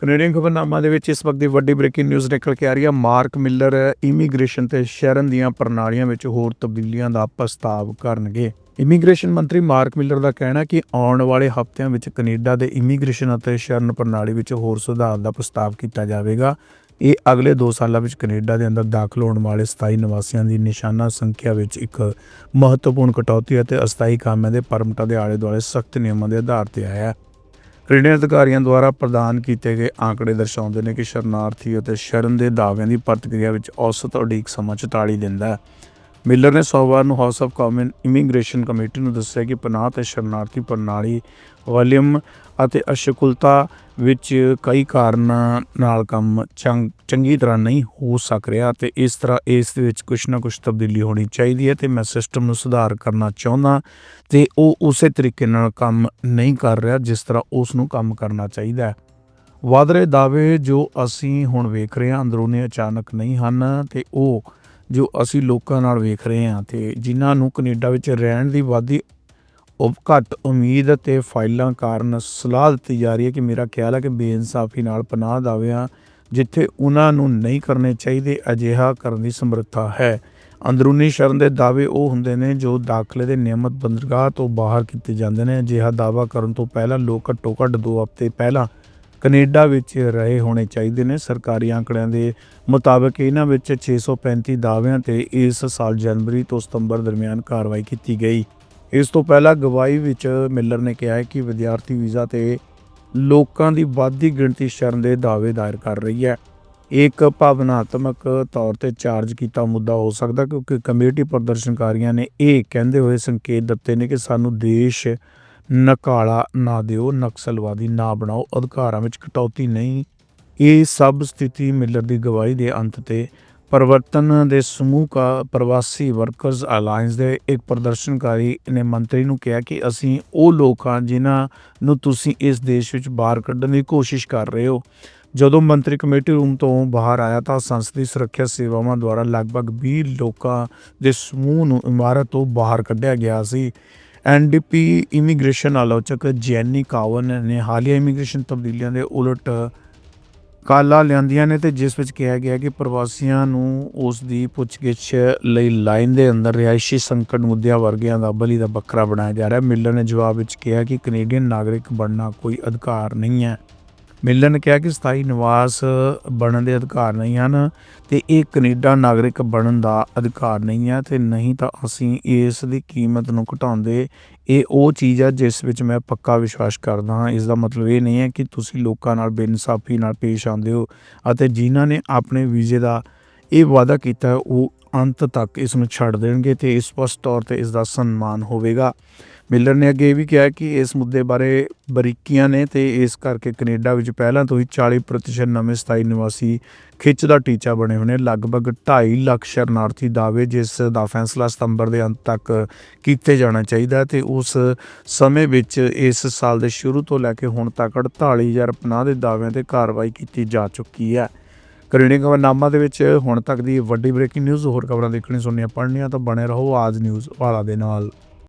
Canadian ਖਬਰਨਾਮਾ ਦੇ ਵਿੱਚ ਇਸ ਵਕਤ ਦੀ ਵੱਡੀ ਬ੍ਰੇਕਿੰਗ ਨਿਊਜ਼ ਨਿਕਲ ਕੇ ਆ ਰਹੀ ਹੈ। ਮਾਰਕ ਮਿਲਰ ਇਮੀਗ੍ਰੇਸ਼ਨ ਤੇ ਸ਼ਰਨ ਦੀਆਂ ਪ੍ਰਣਾਲੀਆਂ ਵਿੱਚ ਹੋਰ ਤਬਦੀਲੀਆਂ ਦਾ ਪ੍ਰਸਤਾਵ ਕਰਨਗੇ। ਇਮੀਗ੍ਰੇਸ਼ਨ ਮੰਤਰੀ ਮਾਰਕ ਮਿਲਰ ਦਾ ਕਹਿਣਾ ਕਿ ਆਉਣ ਵਾਲੇ ਹਫ਼ਤਿਆਂ ਵਿੱਚ ਕੈਨੇਡਾ ਦੇ ਇਮੀਗ੍ਰੇਸ਼ਨ ਅਤੇ ਸ਼ਰਨ ਪ੍ਰਣਾਲੀ ਵਿੱਚ ਹੋਰ ਸੁਧਾਰ ਦਾ ਪ੍ਰਸਤਾਵ ਕੀਤਾ ਜਾਵੇਗਾ। ਇਹ ਅਗਲੇ 2 ਸਾਲਾਂ ਵਿੱਚ ਕੈਨੇਡਾ ਦੇ ਅੰਦਰ ਦਾਖਲ ਹੋਣ ਵਾਲੇ ਸਥਾਈ ਨਿਵਾਸੀਆਂ ਦੀ ਨਿਸ਼ਾਨਾ ਸੰਖਿਆ ਵਿੱਚ ਇੱਕ ਮਹੱਤਵਪੂਰਨ ਕਟੌਤੀ ਅਤੇ ਅਸਥਾਈ ਕਾਮਿਆਂ ਦੇ ਪਰਮਿਟਾਂ ਦੇ ਆਲੇ ਦੁਆਲੇ ਸਖਤ ਨਿਯਮਾਂ ਦੇ ਆਧਾਰ ਤੇ ਆਇਆ ਹੈ। ਕੈਨੇਡੀਅਨ ਅਧਿਕਾਰੀਆਂ ਦੁਆਰਾ ਪ੍ਰਦਾਨ ਕੀਤੇ ਗਏ ਆંકੜੇ ਦਰਸਾਉਂਦੇ ਨੇ ਕਿ ਸ਼ਰਨਾਰਥੀ ਅਤੇ ਸ਼ਰਨ ਦੇ ਦਾਅਵਿਆਂ ਦੀ ਪ੍ਰਤੀਕਿਰਿਆ ਵਿੱਚ ਔਸਤ ਉਡੀਕ ਸਮਾਂ 44 ਦਿਨ ਦਾ ਹੈ। ਮਿਲਰ ਨੇ ਸੋਮਵਾਰ ਨੂੰ House of Commons Immigration Committee ਨੂੰ ਦੱਸਿਆ ਕਿ ਪਨਾਹ ਤੇ ਸ਼ਰਨਾਰਥੀ ਪ੍ਰਣਾਲੀ, ਵਾਲੀਅਮ ਅਤੇ ਅਸ਼ਕੁਲਤਾ ਵਿੱਚ ਕਈ ਕਾਰਨਾਂ ਨਾਲ ਕੰਮ ਚੰਗ- ਚੰਗੀ ਤਰ੍ਹਾਂ ਨਹੀਂ ਹੋ ਸਕ ਰਿਹਾ ਤੇ ਇਸ ਤਰ੍ਹਾਂ ਇਸ ਦੇ ਵਿੱਚ ਕੁਝ ਨਾ ਕੁਝ ਤਬਦੀਲੀ ਹੋਣੀ ਚਾਹੀਦੀ ਹੈ ਤੇ ਮੈਂ ਸਿਸਟਮ ਨੂੰ ਸੁਧਾਰ ਕਰਨਾ ਚਾਹੁੰਦਾ ਤੇ ਉਹ ਉਸੇ ਤਰੀਕੇ ਨਾਲ ਕੰਮ ਨਹੀਂ ਕਰ ਰਿਹਾ ਜਿਸ ਤਰ੍ਹਾਂ ਉਸ ਨੂੰ ਕੰਮ ਕਰਨਾ ਚਾਹੀਦਾ ਹੈ। ਵਧ ਰਹੇ ਦਾਅਵੇ ਜੋ ਅਸੀਂ ਹੁਣ ਵੇਖ ਰਹੇ ਹਾਂ ਅੰਦਰੂਨੀ ਅਚਾਨਕ ਨਹੀਂ ਹਨ ਤੇ ਉਹ ਜੋ ਅਸੀਂ ਲੋਕਾਂ ਨਾਲ ਵੇਖ ਰਹੇ ਹਾਂ ਤੇ ਜਿਨ੍ਹਾਂ ਨੂੰ ਕੈਨੇਡਾ ਵਿੱਚ ਰਹਿਣ ਦੀ ਵਾਧੀ ਉਹ ਘੱਟ ਉਮੀਦ ਅਤੇ ਫਾਈਲਾਂ ਕਾਰਨ ਸਲਾਹ ਦਿੱਤੀ ਜਾ ਰਹੀ ਹੈ ਕਿ ਮੇਰਾ ਖਿਆਲ ਹੈ ਕਿ ਬੇਇਨਸਾਫੀ ਨਾਲ ਪਨਾਹ ਦਾਅਵਿਆਂ ਜਿੱਥੇ ਉਹਨਾਂ ਨੂੰ ਨਹੀਂ ਕਰਨੇ ਚਾਹੀਦੇ ਅਜਿਹਾ ਕਰਨ ਦੀ ਸਮਰੱਥਾ ਹੈ। ਅੰਦਰੂਨੀ ਸ਼ਰਨ ਦੇ ਦਾਅਵੇ ਉਹ ਹੁੰਦੇ ਨੇ ਜੋ ਦਾਖਲੇ ਦੇ ਨਿਯਮਤ ਬੰਦਰਗਾਹ ਤੋਂ ਬਾਹਰ ਕੀਤੇ ਜਾਂਦੇ ਨੇ। ਅਜਿਹਾ ਦਾਅਵਾ ਕਰਨ ਤੋਂ ਪਹਿਲਾਂ ਲੋਕ ਘੱਟੋ ਘੱਟ 2 ਹਫ਼ਤੇ ਪਹਿਲਾਂ ਕੈਨੇਡਾ ਵਿੱਚ ਰਹੇ ਹੋਣੇ ਚਾਹੀਦੇ ਨੇ। ਸਰਕਾਰੀ ਆંકੜਿਆਂ ਦੇ ਮੁਤਾਬਕ ਇਹਨਾਂ ਵਿੱਚ 635 ਦਾਅਵਿਆਂ ਤੇ ਇਸ ਸਾਲ ਜਨਵਰੀ ਤੋਂ ਸਤੰਬਰ ਦਰਮਿਆਨ ਕਾਰਵਾਈ ਕੀਤੀ ਗਈ। ਇਸ ਤੋਂ ਪਹਿਲਾਂ ਗਵਾਹੀ ਵਿੱਚ ਮਿਲਰ ਨੇ ਕਿਹਾ ਕਿ ਵਿਦਿਆਰਥੀ ਵੀਜ਼ਾ ਤੇ ਲੋਕਾਂ ਦੀ ਵੱਧਦੀ ਗਿਣਤੀ ਸ਼ਰਨ ਦੇ ਦਾਅਵੇ ਦਾਇਰ ਕਰ ਰਹੀ ਹੈ। ਇਹ ਇੱਕ ਭਾਵਨਾਤਮਕ ਤੌਰ ਤੇ ਚਾਰਜ ਕੀਤਾ ਮੁੱਦਾ ਹੋ ਸਕਦਾ ਕਿਉਂਕਿ ਕਮੇਟੀ ਪ੍ਰਦਰਸ਼ਨਕਾਰੀਆਂ ਨੇ ਇਹ ਕਹਿੰਦੇ ਹੋਏ ਸੰਕੇਤ ਦਿੱਤੇ ਨੇ ਕਿ ਸਾਨੂੰ ਦੇਸ਼ ਨਕਾਲਾ ਨਾ ਦਿਓ, ਨਕਸਲਵਾਦੀ ਨਾ ਬਣਾਓ, ਅਧਿਕਾਰਾਂ ਵਿੱਚ ਕਟੌਤੀ ਨਹੀਂ। ਇਹ ਸਭ ਸਥਿਤੀ ਮਿਲਰ ਦੀ ਗਵਾਹੀ ਦੇ ਅੰਤ ਤੇ ਪਰਿਵਰਤਨ ਦੇ ਸਮੂਹ ਕਾ ਪ੍ਰਵਾਸੀ ਵਰਕਰਸ ਅਲਾਈਅੰਸ ਦੇ ਇੱਕ ਪ੍ਰਦਰਸ਼ਨਕਾਰੀ ਨੇ ਮੰਤਰੀ ਨੂੰ ਕਿਹਾ ਕਿ ਅਸੀਂ ਉਹ ਲੋਕ ਹਾਂ ਜਿਨ੍ਹਾਂ ਨੂੰ ਤੁਸੀਂ ਇਸ ਦੇਸ਼ ਵਿੱਚ ਬਾਹਰ ਕੱਢਣ ਦੀ ਕੋਸ਼ਿਸ਼ ਕਰ ਰਹੇ ਹੋ। ਜਦੋਂ ਮੰਤਰੀ ਕਮੇਟੀ ਰੂਮ ਤੋਂ ਬਾਹਰ ਆਇਆ ਤਾਂ ਸੰਸਦੀ ਸੁਰੱਖਿਆ ਸੇਵਾਵਾਂ ਦੁਆਰਾ ਲਗਭਗ 20 ਲੋਕਾਂ ਦੇ ਸਮੂਹ ਨੂੰ ਇਮਾਰਤ ਤੋਂ ਬਾਹਰ ਕੱਢਿਆ ਗਿਆ ਸੀ। ਐਨਡੀਪੀ ਇਮੀਗ੍ਰੇਸ਼ਨ ਆਲੋਚਕ ਜੈਨੀ ਕਾਵਨ ਨੇ ਹਾਲੀਆ ਇਮੀਗ੍ਰੇਸ਼ਨ ਤਬਦੀਲੀਆਂ ਦੇ ਉਲਟ ਕਾਲਾ ਲਿਆਂਦੀਆਂ ਨੇ ਤੇ ਜਿਸ ਵਿੱਚ ਕਿਹਾ ਗਿਆ ਕਿ ਪ੍ਰਵਾਸੀਆਂ ਨੂੰ ਉਸ ਦੀ ਪੁੱਛਗਿੱਛ ਲਈ ਲਾਈਨ ਦੇ ਅੰਦਰ ਰਿਹਾਇਸ਼ੀ ਸੰਕਟ ਮੁੱਦਿਆਂ ਵਰਗਿਆਂ ਦਾ ਬਲੀ ਦਾ ਵੱਖਰਾ ਬਣਾਇਆ ਜਾ ਰਿਹਾ ਮਿਲਰ ਨੇ ਜਵਾਬ ਵਿੱਚ ਕਿਹਾ ਕਿ ਕੈਨੇਡੀਅਨ ਨਾਗਰਿਕ ਬਣਨਾ ਕੋਈ ਅਧਿਕਾਰ ਨਹੀਂ ਹੈ। ਮਿਲਰ ਨੇ ਕਿਹਾ ਕਿ ਸਥਾਈ ਨਿਵਾਸ ਬਣਨ ਦੇ ਅਧਿਕਾਰ ਨਹੀਂ ਹਨ ਤੇ ਇਹ ਕੈਨੇਡਾ ਨਾਗਰਿਕ ਬਣਨ ਦਾ ਅਧਿਕਾਰ ਨਹੀਂ ਹੈ ਤੇ ਨਹੀਂ ਤਾਂ ਅਸੀਂ ਇਸ ਦੀ ਕੀਮਤ ਨੂੰ ਘਟਾਉਂਦੇ। ਇਹ ਉਹ ਚੀਜ਼ ਹੈ ਜਿਸ ਵਿੱਚ ਮੈਂ ਪੱਕਾ ਵਿਸ਼ਵਾਸ ਕਰਦਾ ਹਾਂ। ਇਸ ਦਾ ਮਤਲਬ ਇਹ ਨਹੀਂ ਹੈ ਕਿ ਤੁਸੀਂ ਲੋਕਾਂ ਨਾਲ ਬੇਇਨਸਾਫੀ ਨਾਲ ਪੇਸ਼ ਆਉਂਦੇ ਹੋ ਅਤੇ ਜਿਨ੍ਹਾਂ ਨੇ ਆਪਣੇ ਵੀਜ਼ੇ ਦਾ ਇਹ ਵਾਅਦਾ ਕੀਤਾ ਉਹ ਅੰਤ ਤੱਕ ਇਸ ਨੂੰ ਛੱਡ ਦੇਣਗੇ ਤੇ ਇਸ ਸਪਸ਼ਟ ਤੌਰ ਤੇ ਇਸ ਦਾ ਸਨਮਾਨ ਹੋਵੇਗਾ। ਮਿਲਰ ਨੇ ਅੱਗੇ ਇਹ ਵੀ ਕਿਹਾ ਕਿ ਇਸ ਮੁੱਦੇ ਬਾਰੇ ਬਰੀਕੀਆਂ ਨੇ ਤੇ ਇਸ ਕਰਕੇ ਕੈਨੇਡਾ ਵਿੱਚ ਪਹਿਲਾਂ ਤੋਂ ਹੀ 40% ਨਵੇਂ ਸਥਾਈ ਨਿਵਾਸੀ ਖਿੱਚ ਦਾ ਟੀਚਾ ਬਣੇ ਹੋਏ ਨੇ। ਲਗਭਗ 2.5 ਲੱਖ ਸ਼ਰਨਾਰਥੀ ਦਾਅਵੇ ਜਿਸ ਦਾ ਫੈਸਲਾ ਸਤੰਬਰ ਦੇ ਅੰਤ ਤੱਕ ਕੀਤੇ ਜਾਣਾ ਚਾਹੀਦਾ ਹੈ ਤੇ ਉਸ ਸਮੇਂ ਵਿੱਚ ਇਸ ਸਾਲ ਦੇ ਸ਼ੁਰੂ ਤੋਂ ਲੈ ਕੇ ਹੁਣ ਤੱਕ 48000 ਪਨਾਹ ਦੇ ਦਾਅਵਿਆਂ ਤੇ ਕਾਰਵਾਈ ਕੀਤੀ ਜਾ ਚੁੱਕੀ ਹੈ। ਕੈਨੇਡੀਅਨ ਖਬਰਨਾਮਾ ਦੇ ਵਿੱਚ ਹੁਣ ਤੱਕ ਦੀ ਵੱਡੀ ਬ੍ਰੇਕਿੰਗ ਨਿਊਜ਼ ਹੋਰ ਖਬਰਾਂ ਦੇਖਣੀ ਸੁਣਨੀਆਂ, ਪੜ੍ਹਨੀਆਂ ਤਾਂ ਬਣੇ ਰਹੋ ਆਜ ਨਿਊਜ਼ ਵਾਲਾ ਦੇ ਨਾਲ।